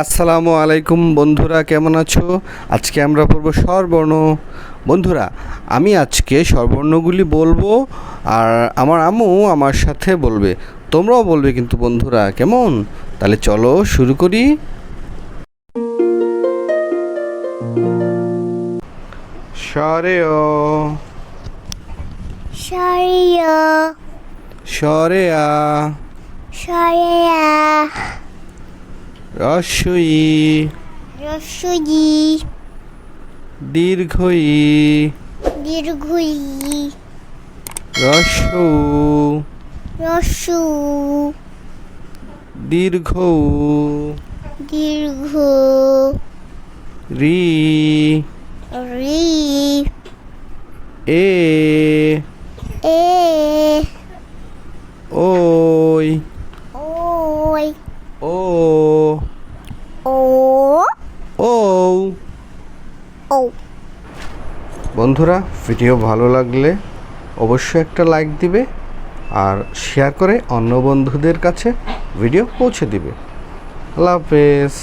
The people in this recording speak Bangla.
আসসালামু আলাইকুম বন্ধুরা কেমন আছো? আজকে আমরা পড়ব স্বরবর্ণ। বন্ধুরা আমি আজকে স্বরবর্ণগুলি বলব আর আমার আম্মু আমার সাথে বলবে। তোমরাও বলবে কিন্তু বন্ধুরা কেমন? তাহলে চলো শুরু করি। সরিয় স্বরে আ সরিয়া রস্বই রসুজি দীর্ঘই। দীর্ঘই। রস্যৌ রসু দীর্ঘ দীর্ঘ। রি। রি। এ। এ। ওই। ওই। ও। ও। ও। ও। বন্ধুরা ভিডিও ভালো লাগলে অবশ্যই একটা লাইক দিবে আর শেয়ার করে অন্য বন্ধুদের কাছে ভিডিও পৌঁছে দিবে। আল্লাহ হাফেজ।